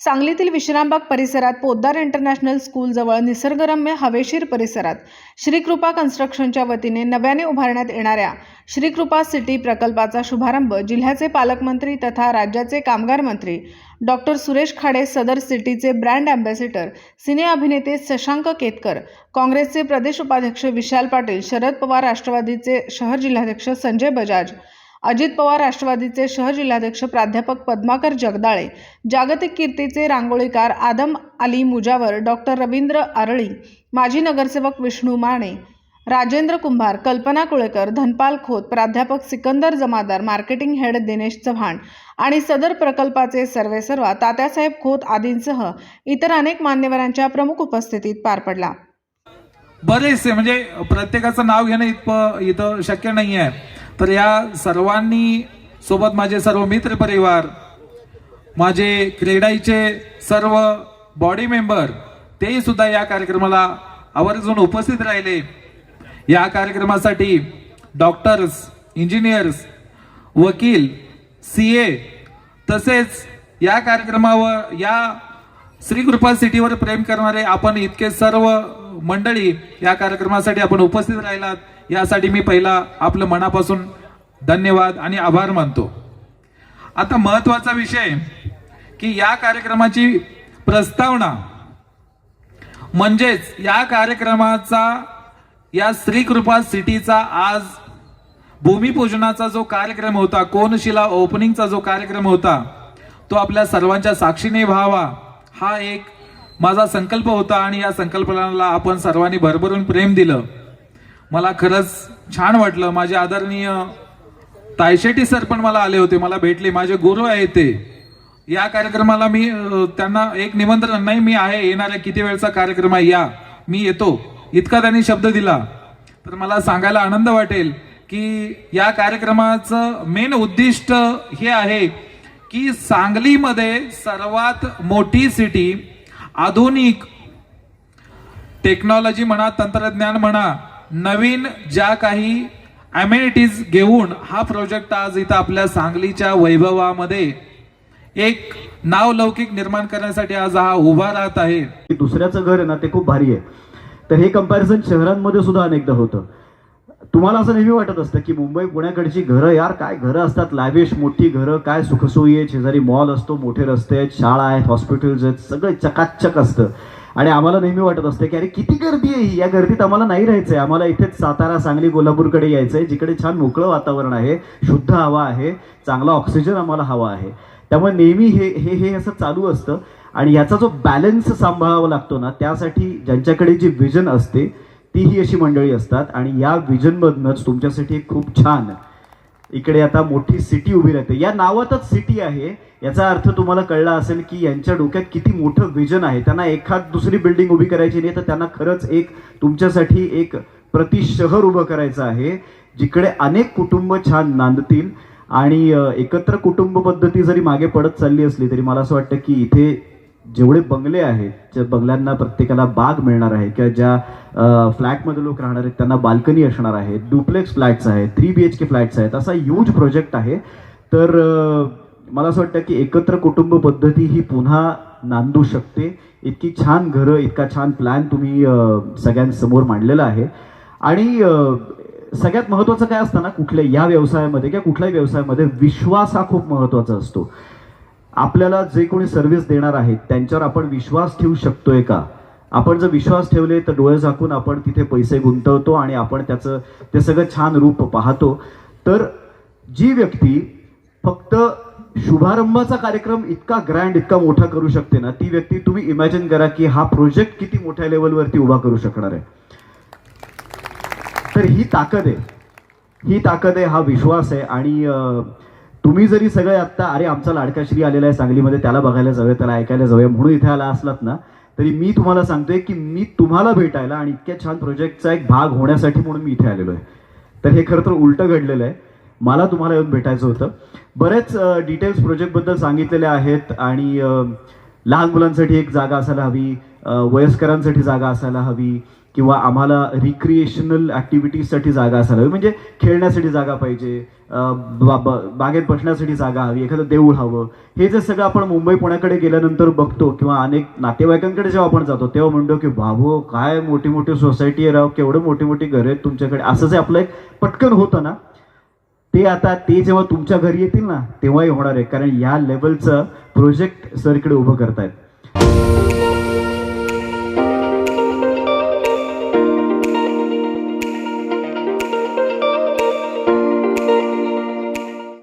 सांगलीतील विश्रामबाग परिसरात पोद्दार इंटरनॅशनल स्कूलजवळ निसर्गरम्य हवेशीर परिसरात श्रीकृपा कन्स्ट्रक्शनच्या वतीने नव्याने उभारण्यात येणाऱ्या श्रीकृपा सिटी प्रकल्पाचा शुभारंभ जिल्ह्याचे पालकमंत्री तथा राज्याचे कामगार मंत्री डॉक्टर सुरेश खाडे सदर सिटीचे ब्रँड अँबॅसेडर सिने अभिनेते शशांक केतकर काँग्रेसचे प्रदेश उपाध्यक्ष विशाल पाटील शरद पवार राष्ट्रवादीचे शहर जिल्हाध्यक्ष संजय बजाज अजित पवार राष्ट्रवादीचे सहजिल्हाध्यक्ष प्राध्यापक पद्माकर जगदाळे जागतिक कीर्तीचे रांगोळीकार आदम अली मुजावर डॉक्टर रवींद्र आरळी माजी नगरसेवक विष्णू माने राजेंद्र कुंभार कल्पना कुळेकर धनपाल खोत प्राध्यापक सिकंदर जमादार मार्केटिंग हेड दिनेश चव्हाण आणि सदर प्रकल्पाचे सर्वेसर्वा तात्यासाहेब खोत आदींसह इतर अनेक मान्यवरांच्या प्रमुख उपस्थितीत पार पडला. बरेचसे म्हणजे प्रत्येकाचं नाव घेणं इतपं इथं शक्य नाही आहे तर या सर्वांनी सोबत माझे सर्व मित्र परिवार माझे क्रीडाईचे सर्व बॉडी मेंबर तेही सुद्धा या कार्यक्रमाला आवर्जून उपस्थित राहिले. या कार्यक्रमासाठी डॉक्टर्स इंजिनियर्स वकील सी ए तसेच या कार्यक्रमावर या श्रीकृपा सिटीवर प्रेम करणारे आपण इतके सर्व मंडळी या कार्यक्रमासाठी आपण उपस्थित राहिलात. यासाठी मी पहिला आपलं मनापासून धन्यवाद आणि आभार मानतो. आता महत्त्वाचा विषय की या कार्यक्रमाची प्रस्तावना म्हणजेच या कार्यक्रमाचा या श्रीकृपा सिटीचा आज भूमिपूजनाचा जो कार्यक्रम होता कोनशिला ओपनिंगचा जो कार्यक्रम होता तो आपल्या सर्वांच्या साक्षीने व्हावा हा एक माझा संकल्प होता आणि या संकल्पनाला आपण सर्वांनी भरभरून प्रेम दिलं. मला खरंच छान वाटलं. माझे आदरणीय तायशेटी सर पण मला आले होते मला भेटले. माझे गुरु आहेत ते. या कार्यक्रमाला मी त्यांना एक निमंत्रण नाही मी आहे येणाऱ्या किती वेळचा कार्यक्रम आहे या. मी येतो. इतका त्यांनी शब्द दिला. तर मला सांगायला आनंद वाटेल की या कार्यक्रमाचं मेन उद्दिष्ट हे आहे की सांगलीमध्ये सर्वात मोठी सिटी आधुनिक टेक्नॉलॉजी म्हणा तंत्रज्ञान म्हणा नवीन ज्या काही अमेनिटीज घेऊन हा प्रोजेक्ट आज इथं आपल्या सांगलीच्या वैभवामध्ये एक नावलौकिक निर्माण करण्यासाठी आज हा उभा राहत आहे. की दुसऱ्याचं घर आहे ना ते खूप भारी आहे. तर हे कंपॅरिझन शहरांमध्ये सुद्धा अनेकदा होतं. तुम्हाला असं नेहमी वाटत असतं की मुंबई पुण्याकडची घरं यार काय घरं असतात? लॅविश मोठी घरं काय सुखसोयी आहे शेजारी मॉल असतो मोठे रस्ते आहेत शाळा आहेत हॉस्पिटल्स आहेत सगळं चकाचक असतं. आणि आम्हाला नेहमी वाटत असते की अरे किती गर्दी आहे ही? या गर्दीत आम्हाला नाही राहायचं आहे आम्हाला इथेच सातारा सांगली कोल्हापूरकडे यायचं आहे जिकडे छान मोकळं वातावरण आहे शुद्ध हवा आहे चांगला ऑक्सिजन आम्हाला हवा आहे. त्यामुळे नेहमी हे हे हे असं चालू असतं. आणि याचा जो बॅलन्स सांभाळावा लागतो ना त्यासाठी ज्यांच्याकडे जी विजन असते ती ही अशी मंडळी असतात. आणि या विजनमधनंच तुमच्यासाठी एक खूप छान इकडे आता मोठी सिटी उभी राहते. या नावातच सिटी आहे. याचा अर्थ तुम्हाला कळला असेल की यांच्या डोक्यात किती मोठं विजन आहे. त्यांना एखाद दुसरी बिल्डिंग उभी करायची नाही तर त्यांना खरंच एक तुमच्यासाठी एक प्रति शहर उभं करायचं आहे जिकडे अनेक कुटुंब छान नांदतील. आणि एकत्र कुटुंब पद्धती जरी मागे पडत चालली असली तरी मला असं वाटतं की इथे जेवढे बंगले आहेत ज्या बंगल्यांना प्रत्येकाला बाग मिळणार आहे किंवा ज्या फ्लॅटमध्ये लोक राहणार आहेत त्यांना बाल्कनी असणार आहे डुप्लेक्स फ्लॅट्स आहेत three B H K flats आहेत असा ह्यूज प्रोजेक्ट आहे. तर मला असं वाटतं की एकत्र कुटुंब पद्धती ही पुन्हा नांदू शकते. इतकी छान घरं इतका छान प्लॅन तुम्ही सगळ्यांसमोर मांडलेला आहे. आणि सगळ्यात महत्वाचं काय असतं ना कुठल्या या व्यवसायामध्ये किंवा कुठल्याही व्यवसायामध्ये विश्वास हा खूप महत्त्वाचा असतो. आपल्याला जे कोणी सर्व्हिस देणार आहेत त्यांच्यावर आपण विश्वास ठेवू शकतोय का? आपण जर विश्वास ठेवले तर डोळे झाकून आपण तिथे पैसे गुंतवतो आणि आपण त्याचं ते सगळं छान रूप पाहतो. तर जी व्यक्ती फक्त शुभारंभाचा कार्यक्रम इतका ग्रँड इतका मोठा करू शकते ना ती व्यक्ती तुम्ही इमॅजिन करा की हा प्रोजेक्ट किती मोठ्या लेवलवरती उभा करू शकणार आहे. तर ही ताकद आहे. ही ताकद आहे हा विश्वास आहे आणि तुम्ही जरी सगळे आत्ता अरे आमचा लाडका श्री आलेला आहे सांगलीमध्ये त्याला बघायला जाऊया त्याला ऐकायला जाऊया म्हणून इथे आला असलात ना तरी मी तुम्हाला सांगतोय की मी तुम्हाला भेटायला आणि इतक्या छान प्रोजेक्टचा एक भाग होण्यासाठी म्हणून मी इथे आलेलो आहे. तर हे खरं तर उलटं घडलेलं आहे. मला तुम्हाला येऊन भेटायचं होतं. बरेच डिटेल्स प्रोजेक्टबद्दल सांगितलेले आहेत आणि लहान मुलांसाठी एक जागा असायला हवी वयस्करांसाठी जागा असायला हवी किंवा आम्हाला रिक्रिएशनल ॲक्टिव्हिटीजसाठी जागा असायला हवी. म्हणजे खेळण्यासाठी जागा पाहिजे बा- बागेत बसण्यासाठी जागा हवी एखादं देऊळ हवं. हे जे सगळं आपण मुंबई पुण्याकडे गेल्यानंतर बघतो किंवा अनेक नातेवाईकांकडे जेव्हा आपण जातो तेव्हा म्हणतो की बाबो काय मोठी मोठी सोसायटी आहे राव केवढं मोठी मोठी घरं आहेत तुमच्याकडे. असं जे आपलं एक पटकन होतं ना ते आता ते जेव्हा तुमच्या घरी येतील ना तेव्हाही होणार आहे. कारण या लेवलचं प्रोजेक्ट सरकडे उभं करतायत.